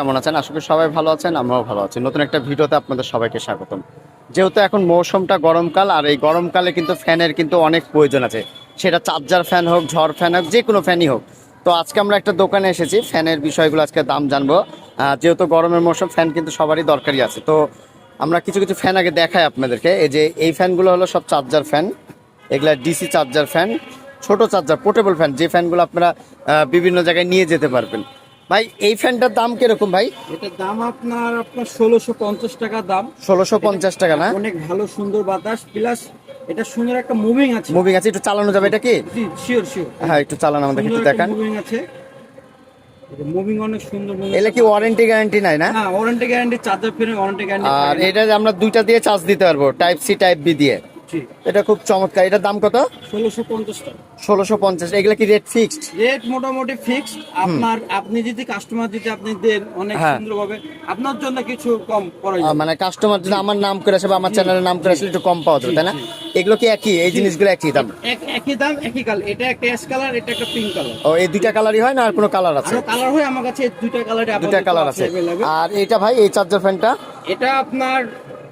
কেমন আছেন? আশা করি সবাই ভালো আছেন, আমরাও ভালো আছি। নতুন একটা ভিডিওতে আপনাদের সবাইকে স্বাগতম। যেহেতু এখন মৌসুমটা গরমকাল, আর এই গরমকালে কিন্তু ফ্যানের কিন্তু অনেক প্রয়োজন আছে। সেটা চার্জার ফ্যান হোক, ঝড় ফ্যান হোক, যে কোনো ফ্যানই হোক। তো আজকে আমরা একটা দোকানে এসেছি, ফ্যানের বিষয়গুলো আজকে দাম জানব। যেহেতু গরমের মৌসুম, ফ্যান কিন্তু সবারই দরকারই আছে। তো আমরা কিছু কিছু ফ্যান আগে দেখাই আপনাদেরকে। এই যে, এই ফ্যানগুলো হলো সব চার্জার ফ্যান। এগুলা ডিসি চার্জার ফ্যান, ছোট চার্জার, পোর্টেবল ফ্যান। যে ফ্যানগুলো আপনারা বিভিন্ন জায়গায় নিয়ে যেতে পারবেন। ভাই এই ফ্যানটার দাম কীরকম ভাই? এটার দাম আপনার আপনার ষোলোশো পঞ্চাশ টাকা দাম। ষোলোশো পঞ্চাশ টাকা না? অনেক ভালো সুন্দর বাতাস প্লাস এটা সুন্দর একটা মুভিং আছে। মুভিং আছে একটু চালানো যাবে এটা কি? জি শিওর শিওর হ্যাঁ একটু চালানো আমাদের একটু দেখান। মুভিং আছে। মুভিং অনেক সুন্দর এলে কি ওয়ারেন্টি গ্যারান্টি নাই না? হ্যাঁ ওয়ারেন্টি গ্যারান্টি চার্জার ফিরে ওয়ারেন্টি গ্যারান্টি আর এটা আমরা দুইটা দিয়ে চার্জ দিতে পারব টাইপ সি টাইপ বি দিয়ে। এটা খুব চমৎকার। এটার দাম কত? ষোলোশো পঞ্চাশ টাকা। ষোলোশো পঞ্চাশ। এগুলো কি রেট ফিক্সড রেট মোটামুটি ফিক্সড আপনার আপনি যদি কাস্টমার যদি আপনি দেন অনেক হ্যাঁ। সুন্দরভাবে। আপনার জন্য কিছু কম করা মানে কাস্টমার যদি আমার নাম করে আসে বা আমার চ্যানেলের নাম করে আসলে একটু কম পাওয়া যাবে তাই না? এগুলো কি একই? এই জিনিসগুলো একই দাম? একই দাম একই কালার এটা একটা অ্যাশ কালার এটা একটা পিঙ্ক কালার ও এই দুইটা কালারই হয় না আর কোনো কালার আছে? কালার হয় আমার কাছে দুইটা কালারে দুইটা কালার আছে আর এটা ভাই এই চার্জার ফ্যানটা এটা আপনার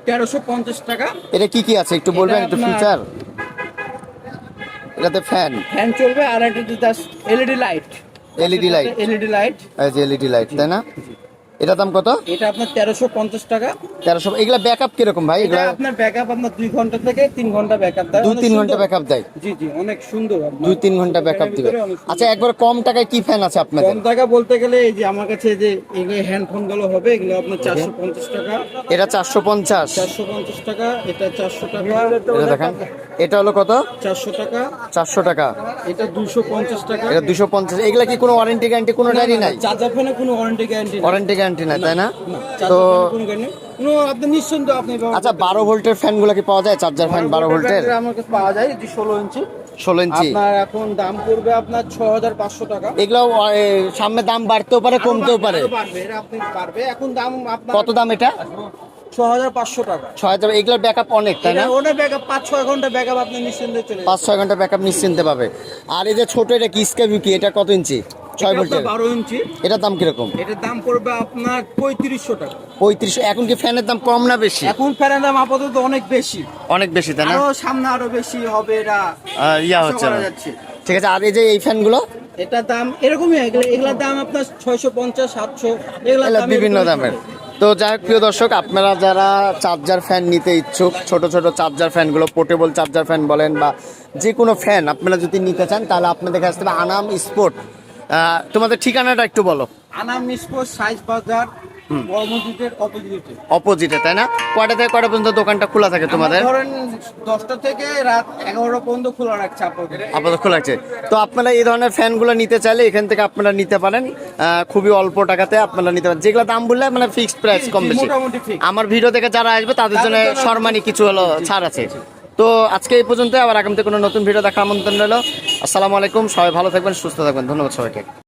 তেরোশো পঞ্চাশ টাকা। এটা কি কি আছে? একটু বলবেন একটু ফিচার এটাতে ফ্যান ফ্যান চলবে আর just LED light LED light LED light LED light তাই না? এটা দাম কত? এটা আপনার তেরোশো পঞ্চাশ টাকা। তেরোশো এগুলা ব্যাকআপ কীরকম ভাই? এগুলা আপনার ব্যাকআপ আপনার দুই ঘণ্টা থেকে তিন ঘণ্টা ব্যাকআপ দেয়। দুই তিন। ঘণ্টা ব্যাকআপ দেয়? জি জি অনেক সুন্দর। দুই তিন ঘণ্টা ব্যাকআপ দিবে। আচ্ছা একবার কম টাকায় কি ফ্যান আছে আপনাদের? কম টাকা বলতে গেলে এই যে আমার কাছে যে এগুলো হ্যান্ডফোনগুলো হবে এগুলো আপনার চারশো পঞ্চাশ টাকা। এটা চারশো পঞ্চাশ। চারশো পঞ্চাশ টাকা এটা চারশো টাকা। এটা দেখেন। এটা হলো কত? চারশো টাকা। চারশো টাকা। এটা দুশো পঞ্চাশ টাকা। এটা দুশো পঞ্চাশ। এগুলা কি কোনো ওয়ারেন্টি গ্যারান্টি কোনো ডায়েরি নাই? চার্জার ফ্যানে কোনো ওয়ারেন্টি গ্যারান্টি ওয়ারেন্টি গ্যারান্টি নাই তাই না? তো আচ্ছা বারো ভোল্টের ফ্যানগুলা কি পাওয়া যায়? চার্জার ফ্যান বারো ভোল্টের আমার কাছে পাওয়া যায় ষোলো ইঞ্চি। ষোলো ইঞ্চি। আপনার এখন দাম পড়বে আপনার ছ হাজার পাঁচশো টাকা। এগুলো সামনে দাম বাড়তেও পারে কমতেও পারে। আপনি পারবে এখন দাম কত দাম এটা? ছ হাজার পাঁচশো টাকা। ছয় হাজার এগুলোর ব্যাকআপ অনেক তাই না? ওটা ব্যাকআপ পাঁচ ছয় ঘণ্টা ব্যাকআপ আপনি নিশ্চিন্তে চলে পাঁচ ছয় ঘণ্টা ব্যাকআপ নিশ্চিন্তে পাবে। আর এই যে ছোট এটা কি স্কাইভিউ কি? এটা কত ইঞ্চি? ছয় ভোল্টের। বারো ইঞ্চি। এটার দাম কীরকম? এটার দাম পড়বে আপনার পঁয়ত্রিশশো টাকা। পঁয়ত্রিশ এখন কি ফ্যানের দাম কম না বেশি? এখন ফ্যানের দাম আপাতত অনেক বেশি। অনেক বেশি তাই না? আরও সামনে আরও বেশি হবে এটা ইয়া হচ্ছে না। ঠিক আছে আর এই যে এই ফ্যানগুলো? এটার দাম এরকমই এগুলোর দাম আপনার ছয়শো পঞ্চাশ সাতশো এগুলো বিভিন্ন দামের। তো যাই হোক প্রিয় দর্শক আপনারা যারা চার্জার ফ্যান নিতে ইচ্ছুক ছোট ছোট চার্জার ফ্যানগুলো পোর্টেবল চার্জার ফ্যান বলেন বা যে কোনো ফ্যান আপনারা যদি নিতে চান তাহলে আপনাদের কাছ থেকে আনাম স্পোর্ট তোমাদের ঠিকানাটা একটু বলো। আনাম সাইজ বাজার অপোজিটে। তাই না? কয়টা থেকে কয়টা পর্যন্ত দোকানটা খোলা থাকে তোমাদের? ধরেন দশটা থেকে রাত এগারোটা পর্যন্ত খোলা রাখছে আপাতত খোলা আছে তো আপনারা এই ধরনের ফ্যানগুলো নিতে চাইলে এখান থেকে আপনারা নিতে পারেন। খুবই অল্প টাকাতে আপনারা নিতে পারেন। যেগুলো দাম বললে মানে ফিক্সড প্রাইস কম বেশি। আমার ভিডিও থেকে যারা আসবে তাদের জন্য তাদের জন্য সম্মানী কিছু হলো ছাড় আছে। তো আজকে এই পর্যন্ত আবার আগামীতে কোনো নতুন ভিডিও দেখা আমন্ত্রণ রইল। আসসালামু আলাইকুম, সবাই ভালো থাকবেন, সুস্থ থাকবেন, ধন্যবাদ সবাইকে।